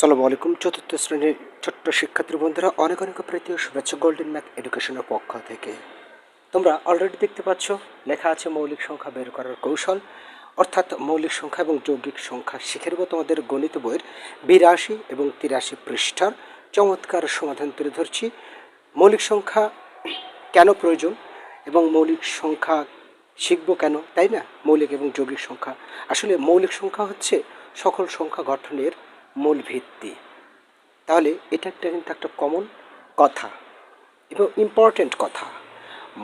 সালামু আলাইকুম, চতুর্থ শ্রেণির ছোট্ট শিক্ষার্থী বন্ধুরা, অনেক অনেক প্রীতীয় শুভেচ্ছা গোল্ডেন ম্যাথ এডুকেশনের পক্ষ থেকে। তোমরা অলরেডি দেখতে পাচ্ছ, লেখা আছে মৌলিক সংখ্যা বের করার কৌশল। অর্থাৎ মৌলিক সংখ্যা এবং যৌগিক সংখ্যা শিখে নেব তোমাদের গণিত বইয়ের বিরাশি এবং তিরাশি পৃষ্ঠার চমৎকার সমাধান তুলে ধরছি। মৌলিক সংখ্যা কেন প্রয়োজন এবং মৌলিক সংখ্যা শিখব কেন, তাই না? মৌলিক এবং যৌগিক সংখ্যা। আসলে মৌলিক সংখ্যা হচ্ছে সকল সংখ্যা গঠনের মূল ভিত্তি। তাহলে এটা একটা কিন্তু একটা কমন কথা এবং ইম্পর্ট্যান্ট কথা।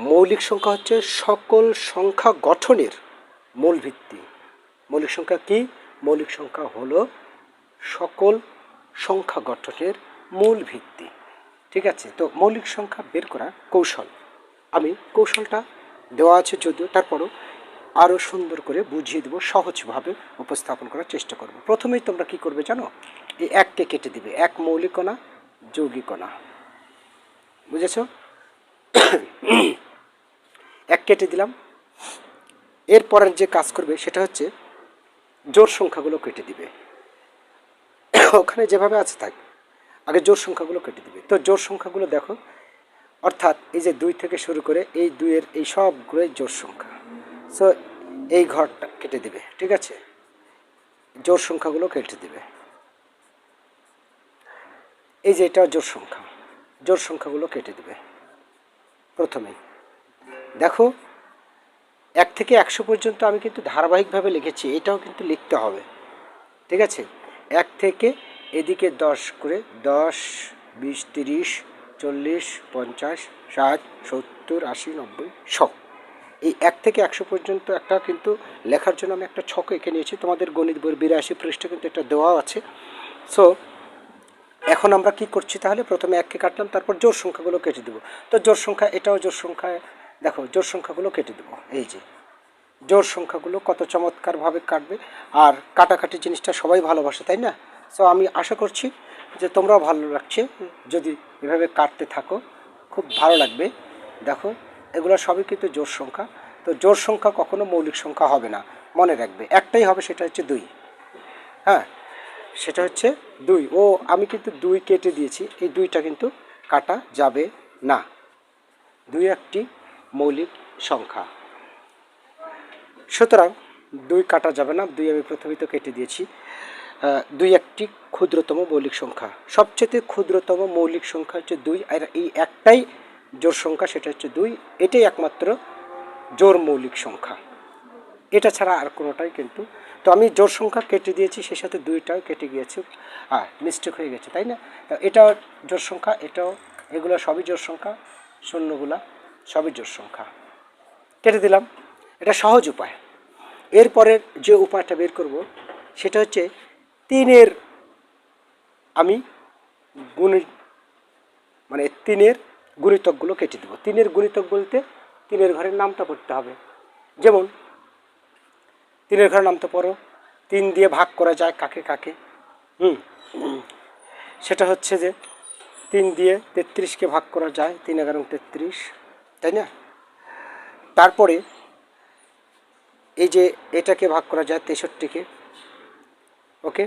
মৌলিক সংখ্যা হচ্ছে সকল সংখ্যা গঠনের মূল ভিত্তি। মৌলিক সংখ্যা কি? মৌলিক সংখ্যা হলো সকল সংখ্যা গঠনের মূল ভিত্তি। ঠিক আছে? তো মৌলিক সংখ্যা বের করা কৌশল। আমি কৌশলটা দেওয়া আছে যদিও, তারপরও আরও সুন্দর করে বুঝিয়ে দেবো, সহজভাবে উপস্থাপন করার চেষ্টা করব। প্রথমেই তোমরা কি করবে জানো? এই এককে কেটে দিবে, এক মৌলিকণা যৌগিকণা বুঝেছ? এক কেটে দিলাম। এরপরের যে কাজ করবে সেটা হচ্ছে জোর সংখ্যাগুলো কেটে দিবে। ওখানে যেভাবে আছে থাক আগে জোর সংখ্যাগুলো কেটে দিবে। তো জোর সংখ্যাগুলো দেখো, অর্থাৎ এই যে দুই থেকে শুরু করে এই দুইয়ের এই সবগুলোই জোর সংখ্যা। সো এই ঘরটা কেটে দিবে, ঠিক আছে? জোর সংখ্যাগুলো কেটে দিবে। এই যে এটা জোর সংখ্যা, জোর সংখ্যাগুলো কেটে দিবে। প্রথমেই, দেখো, এক থেকে একশো পর্যন্ত আমি কিন্তু ধারাবাহিকভাবে লিখেছি, এটাও কিন্তু লিখতে হবে, ঠিক আছে? এক থেকে এদিকে দশ করে, দশ, বিশ, তিরিশ, চল্লিশ, পঞ্চাশ, ষাট, সত্তর, আশি, নব্বই শখ এই এক থেকে একশো পর্যন্ত একটা কিন্তু লেখার জন্য আমি একটা ছক এঁকে নিয়েছি। তোমাদের গণিত বইয়ের বিরাশি পৃষ্ঠে কিন্তু এটা দেওয়া আছে। সো এখন আমরা কি করছি তাহলে? প্রথমে এককে কাটলাম, তারপর জোর সংখ্যাগুলো কেটে দেবো। তো জোর সংখ্যা এটাও জোর সংখ্যায়, দেখো জোর সংখ্যাগুলো কেটে দেবো। এই যে জোর সংখ্যাগুলো কত চমৎকারভাবে কাটবে। আর কাটাকাটি জিনিসটা সবাই ভালোবাসে, তাই না? সো আমি আশা করছি যে তোমরাও ভালো লাগছে। যদি এভাবে কাটতে থাকো, খুব ভালো লাগবে। দেখো এগুলো সবই কিন্তু জোর সংখ্যা। তো জোর সংখ্যা কখনো মৌলিক সংখ্যা হবে না, মনে রাখবে। একটাই হবে, সেটা হচ্ছে দুই। হ্যাঁ? সেটা হচ্ছে দুই। ও, আমি কিন্তু দুই কেটে দিয়েছি, এই দুইটা কিন্তু কাটা যাবে না। দুই একটি মৌলিক সংখ্যা। সুতরাং দুই কাটা যাবে না, দুই আমি প্রথমেই তো কেটে দিয়েছি। দুই একটি ক্ষুদ্রতম মৌলিক সংখ্যা। সবচেয়ে ক্ষুদ্রতম মৌলিক সংখ্যা হচ্ছে দুই, আর এই একটাই জোর সংখ্যা, সেটা হচ্ছে দুই। এটাই একমাত্র জোর মৌলিক সংখ্যা। এটা ছাড়া আর কোনোটাই কিন্তু তো আমি জোর সংখ্যা কেটে দিয়েছি, সেই সাথে দুইটাও কেটে গিয়েছে। আর মিস্টেক হয়ে গেছে, তাই না? এটাও জোর সংখ্যা, এটাও এগুলো সবই জোর সংখ্যা, শূন্যগুলা সবই জোর সংখ্যা। কেটে দিলাম। এটা সহজ উপায়। এরপরের যে উপায়টা বের করব, সেটা হচ্ছে তিনের আমি গুণ মানে তিনের গুণিতকগুলো কেটে দেবো। তিনের গুণিতক বলতে তিনের ঘরের নামটা পড়তে হবে। যেমন, তিনের ঘরের নামটা পড়ো, তিন দিয়ে ভাগ করা যায় কাকে কাকে। হুম সেটা হচ্ছে যে তিন দিয়ে তেত্রিশকে ভাগ করা যায়, তিন এগারো তেত্রিশ, তাই না? তারপরে এই যে এটাকে ভাগ করা যায় তেষট্টিকে, ওকে?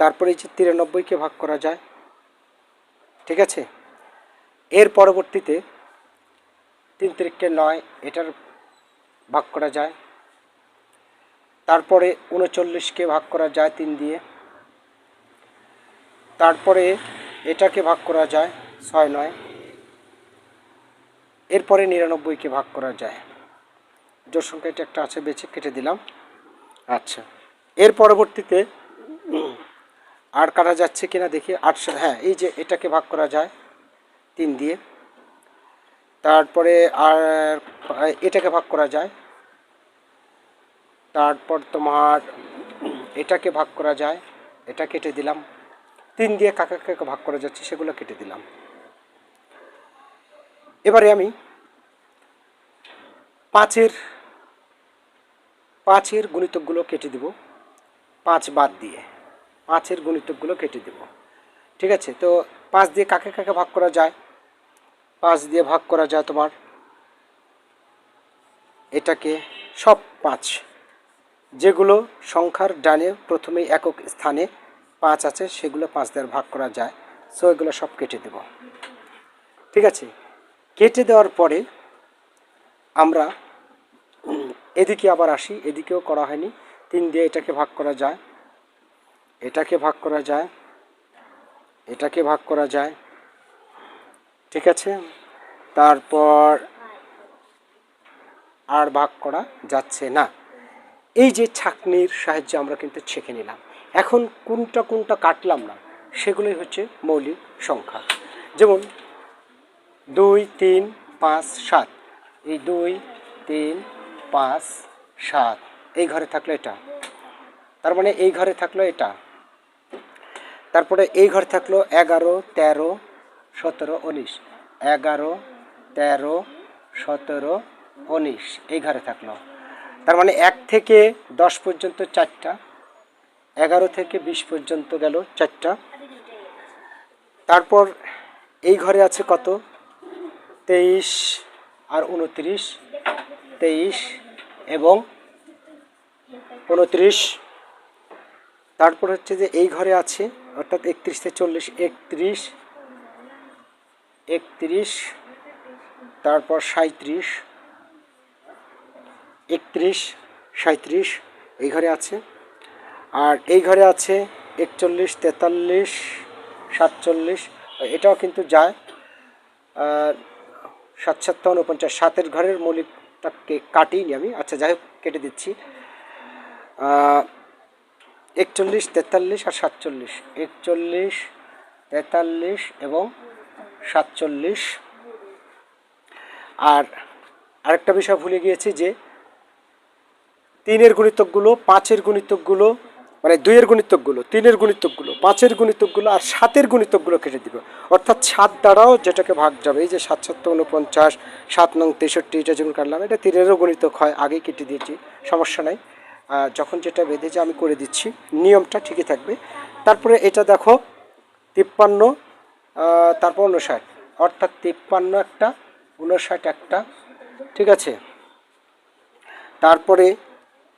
তারপরে এই যে তিরানব্বইকে ভাগ করা যায়, ঠিক আছে? এর পরবর্তীতে তিন তিরিখকে নয় এটার ভাগ করা যায়। তারপরে উনচল্লিশকে ভাগ করা যায় তিন দিয়ে। তারপরে এটাকে ভাগ করা যায় ছয় নয়। এরপরে নিরানব্বইকে ভাগ করা যায়। জোর সংখ্যা এটা একটা আছে, বেছে কেটে দিলাম। আচ্ছা এর পরবর্তীতে আর কাটা যাচ্ছে কিনা দেখি, আটশো হ্যাঁ এই যে এটাকে ভাগ করা যায়। তিন দিয়ে। তারপরে আর, এটাকে ভাগ করা যায়। তারপর তোমার এটাকে ভাগ করা যায়। এটা কেটে দিলাম। তিন দিয়ে কাকা কাকে ভাগ করা যাচ্ছে সেগুলো কেটে দিলাম। এবারে আমি পাঁচের পাঁচের গুণিতকগুলো কেটে দেব। পাঁচ বাদ দিয়ে পাঁচের গুণিতকগুলো কেটে দেব। ঠিক আছে? তো পাঁচ দিয়ে কাকে কাকে ভাগ করা যায়? পাঁচ দিয়ে ভাগ করা যায় তোমার। এটাকে সব পাঁচ। যেগুলো সংখ্যার ডানে প্রথমেই একক স্থানে পাঁচ আছে, সেগুলো পাঁচ দ্বারা ভাগ করা যায়। সো এগুলো সব কেটে দেব। ঠিক আছে? কেটে দেওয়ার পরে আমরা এদিকে আবার আসি। এদিকেও করা হয়নি। তিন দিয়ে এটাকে ভাগ করা যায়। এটাকে ভাগ করা যায়। এটাকে ভাগ করা যায়। ঠিক আছে? তারপর আর ভাগ করা যাচ্ছে না। এই যে ছাকনির সাহায্যে আমরা কিন্তু ছেঁকে নিলাম। এখন কোনটা কোনটা কাটলাম না, সেগুলোই হচ্ছে মৌলিক সংখ্যা। যেমন দুই, তিন, পাঁচ, সাত। এই দুই, তিন, পাঁচ, সাত। এই ঘরে থাকল এটা। তার মানে এই ঘরে থাকল এটা। তারপরে এই ঘরে থাকল এগারো, তেরো সতেরো, উনিশ। এগারো, তেরো, সতেরো, উনিশ। এই ঘরে থাকল। তার মানে এক থেকে দশ পর্যন্ত চারটা, এগারো থেকে বিশ পর্যন্ত গেল চারটা। তারপর এই ঘরে আছে কত? তেইশ আর উনত্রিশ, তেইশ এবং উনত্রিশ। তারপর হচ্ছে যে এই ঘরে আছে, অর্থাৎ একত্রিশ থেকে চল্লিশ, একত্রিশ একত্রিশ, তারপর সাঁত্রিশ একত্রিশ সাঁত্রিশ এই ঘরে আছে। আর এই ঘরে আছে একচল্লিশ, তেতাল্লিশ, সাতচল্লিশ, এটাও কিন্তু যায়। সাত সাতটা উনপঞ্চাশ, সাতের ঘরের মৌলিকটাকে কাটিনি আমি। আচ্ছা যাই হোক, কেটে দিচ্ছি। একচল্লিশ, তেতাল্লিশ আর সাতচল্লিশ। একচল্লিশ, তেতাল্লিশ এবং সাতচল্লিশ। আর আরেকটা বিষয় ভুলে গিয়েছি যে তিনের গুণিতকগুলো, পাঁচের গুণিতকগুলো মানে দুইয়ের গুণিতকগুলো, তিনের গুণিতকগুলো, পাঁচের গুণিতকগুলো আর সাতের গুণিতকগুলো কেটে দিবে। অর্থাৎ সাত দ্বারাও যেটাকে ভাগ যাবে, এই যে সাত সাত উনপঞ্চাশ সাত নং তেষট্টি, এটা যেমন কাটলাম, এটা তিনেরও গুণিতক হয়, আগেই কেটে দিয়েছি, সমস্যা নাই। যখন যেটা বেঁধেছে আমি করে দিচ্ছি, নিয়মটা ঠিকই থাকবে। তারপরে এটা দেখো, তিপ্পান্ন তারপর উনষাট অর্থাৎ তিপ্পান্ন একটা উনষাট একটা। ঠিক আছে? তারপরে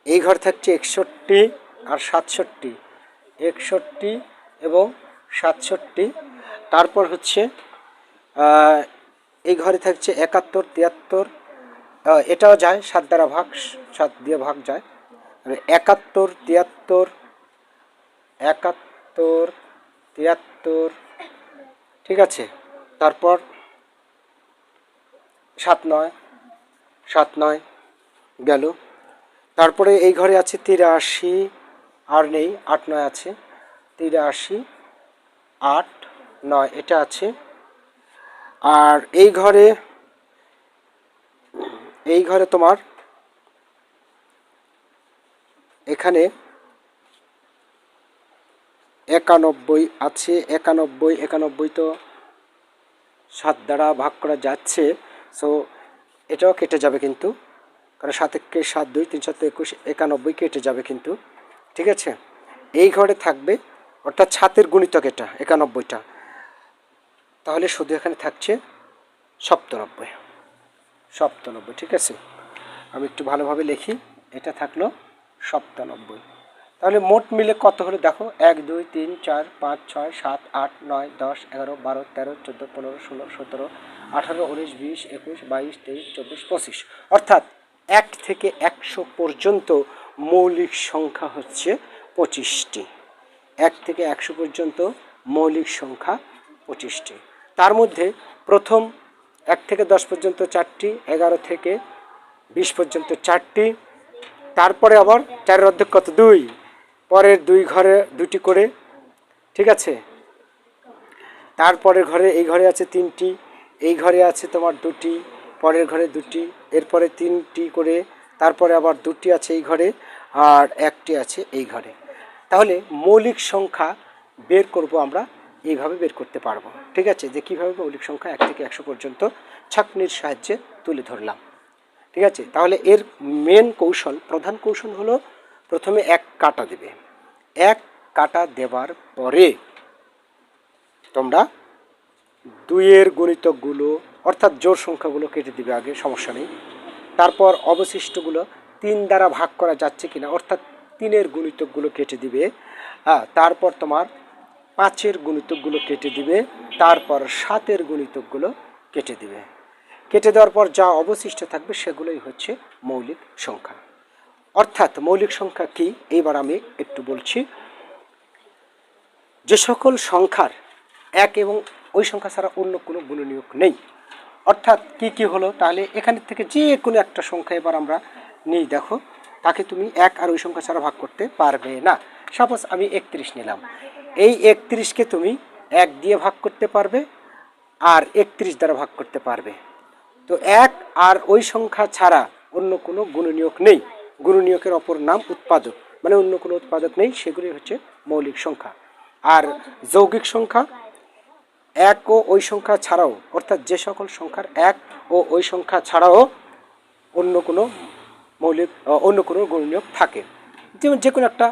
এই ঘর থাকছে একষট্টি আর সাতষট্টি। একষট্টি এবং সাতষট্টি। তারপর হচ্ছে এই ঘরে থাকছে একাত্তর, তিয়াত্তর। এটাও যায়, সাত দ্বারা ভাগ, সাত দিয়ে ভাগ যায়। মানে একাত্তর, তিয়াত্তর একাত্তর, তিয়াত্তর ঠিক আছে? তারপর সাত নয় সাত নয় গেল। তারপরে এই ঘরে আছে তিরাশি, আর নেই, আট নয় আছে। তিরাশি, আট নয়, এটা আছে। আর এই ঘরে এই ঘরে তোমার, এখানে একানব্বই আছে, একানব্বই একানব্বই তো সাত দ্বারা ভাগ করা যাচ্ছে। সো এটাও কেটে যাবে কিন্তু। কারণ সাত একে সাত, দুই, তিন সাত একুশ, একানব্বই কেটে যাবে কিন্তু। ঠিক আছে? এই ঘরে থাকবে, অর্থাৎ সাতের গুণিতক এটা, একানব্বইটা। তাহলে শুধু এখানে থাকছে সপ্তানব্বই। সপ্তানব্বই, ঠিক আছে? আমি একটু ভালোভাবে লিখি। এটা থাকল সপ্তানব্বই। তাহলে মোট মিলে কত হলো? দেখো, এক, দুই, তিন, চার, পাঁচ, ছয়, সাত, আট, নয়, দশ, এগারো, বারো, তেরো, চোদ্দ, পনেরো, ষোলো, সতেরো, আঠারো, উনিশ, বিশ, একুশ, বাইশ, তেইশ, চব্বিশ, পঁচিশ। অর্থাৎ এক থেকে একশো পর্যন্ত মৌলিক সংখ্যা হচ্ছে পঁচিশটি। এক থেকে একশো পর্যন্ত মৌলিক সংখ্যা পঁচিশটি। তার মধ্যে প্রথম এক থেকে দশ পর্যন্ত চারটি, এগারো থেকে বিশ পর্যন্ত চারটি, তারপরে আবার চারের অর্ধেক কত? দুই। পরের দুই ঘরে দুটি করে, ঠিক আছে? তারপরের ঘরে এই ঘরে আছে তিনটি, এই ঘরে আছে তোমার দুটি, পরের ঘরে দুটি, এরপরে তিনটি করে, তারপরে আবার দুটি আছে এই ঘরে আর একটি আছে এই ঘরে। তাহলে মৌলিক সংখ্যা বের করব আমরা, এইভাবে বের করতে পারব। ঠিক আছে? যে কীভাবে মৌলিক সংখ্যা এক থেকে একশো পর্যন্ত ছাকনির সাহায্যে তুলে ধরলাম। ঠিক আছে? তাহলে এর মেন কৌশল, প্রধান কৌশল হলো প্রথমে এক কাটা দেবে। এক কাটা দেওয়ার পরে তোমরা দুইয়ের গণিতকগুলো, অর্থাৎ জোর সংখ্যাগুলো কেটে দিবে আগে, সমস্যা নেই। তারপর অবশিষ্টগুলো তিন দ্বারা ভাগ করা যাচ্ছে কিনা, অর্থাৎ তিনের গুণিতকগুলো কেটে দিবে। হ্যাঁ তারপর তোমার পাঁচের গুণিতকগুলো কেটে দিবে, তারপর সাতের গুণিতকগুলো কেটে দিবে। কেটে দেওয়ার পর যা অবশিষ্ট থাকবে সেগুলোই হচ্ছে মৌলিক সংখ্যা। অর্থাৎ মৌলিক সংখ্যা কি? এইবার আমি একটু বলছি। যে সকল সংখ্যার এক এবং ওই সংখ্যা ছাড়া অন্য কোনো গুণনীয়ক নেই। অর্থাৎ কি কি হলো? তাহলে এখান থেকে যে কোনো একটা সংখ্যা এবার আমরা নিই, দেখো। তাকে তুমি এক আর ওই সংখ্যা ছাড়া ভাগ করতে পারবে না। সাপোজ আমি একত্রিশ নিলাম। এই একত্রিশকে তুমি এক দিয়ে ভাগ করতে পারবে আর একত্রিশ দ্বারা ভাগ করতে পারবে। তো এক আর ওই সংখ্যা ছাড়া অন্য কোনো গুণনীয়ক নেই। গুণনীয়কের অপর নাম উৎপাদক। মানে অন্য কোনো উৎপাদক নেই সেগুলি হচ্ছে মৌলিক সংখ্যা। আর যৌগিক সংখ্যা এক ও ওই সংখ্যা ছাড়াও, অর্থাৎ যে সকল সংখ্যার এক ও ওই সংখ্যা ছাড়াও অন্য কোনো মৌলিক অন্য কোনো গুণনীয়ক থাকে। যেমন যে কোনো একটা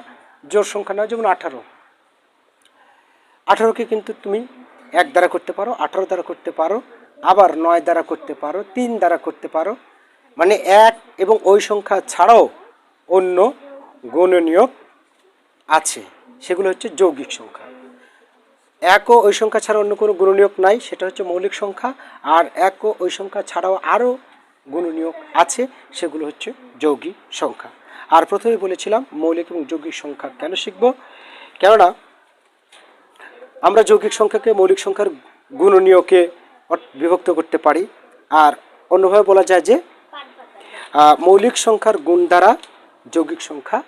জোর সংখ্যা না যেমন আঠারো। আঠারোকে কিন্তু তুমি এক দ্বারা করতে পারো, আঠারো দ্বারা করতে পারো, আবার নয় দ্বারা করতে পারো, তিন দ্বারা করতে পারো মানে এক এবং ওই সংখ্যা ছাড়াও অন্য গুণনীয়ক আছে। সেগুলো হচ্ছে যৌগিক সংখ্যা। এক ও ওই সংখ্যা ছাড়া অন্য কোনো গুণনীয়ক নাই, সেটা হচ্ছে মৌলিক সংখ্যা। আর এক ও ওই সংখ্যা ছাড়াও আরও গুণনীয়ক আছে, সেগুলো হচ্ছে যৌগিক সংখ্যা। আর প্রথমে বলেছিলাম মৌলিক এবং যৌগিক সংখ্যা কেন শিখব? কেননা আমরা যৌগিক সংখ্যাকে মৌলিক সংখ্যার গুণনীয়কে বিভক্ত করতে পারি। আর অন্যভাবে বলা যায় যে মৌলিক সংখ্যার গুণ দ্বারা যৌগিক সংখ্যা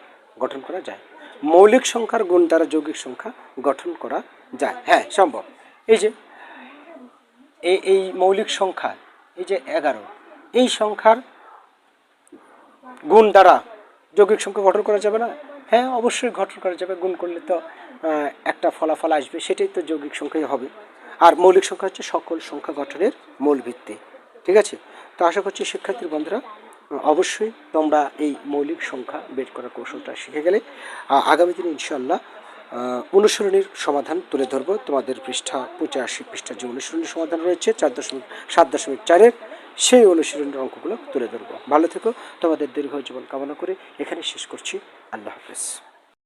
গঠন করা যায়। মৌলিক সংখ্যার গুণ দ্বারা যৌগিক সংখ্যা গঠন করা যায়। হ্যাঁ সম্ভব। এই যে, এই এই মৌলিক সংখ্যা, এই যে এগারো, এই সংখ্যার গুণ দ্বারা যৌগিক সংখ্যা গঠন করা যাবে না? হ্যাঁ অবশ্যই গঠন করা যাবে। গুণ করলে তো একটা ফলাফল আসবে, সেটাই তো যৌগিক সংখ্যাই হবে। আর মৌলিক সংখ্যা হচ্ছে সকল সংখ্যা গঠনের মূল ভিত্তি। ঠিক আছে? তো আশা করছি শিক্ষার্থীর বন্ধুরা অবশ্যই তোমরা এই মৌলিক সংখ্যা বের করার কৌশলটা শিখে গেলে আগামী দিনে ইনশাল্লাহ অনুসরণের সমাধান তুলে ধরব। তোমাদের পৃষ্ঠা পঁচাশি পৃষ্ঠার যে অনুসরণীর সমাধান রয়েছে, চার দশমিক, সাত দশমিক চারের সেই অনুশীলনের অঙ্কগুলো তুলে ধরবো। ভালো থেকো, তোমাদের দীর্ঘ জীবন কামনা করে এখানে শেষ করছি। আল্লাহ হাফেজ।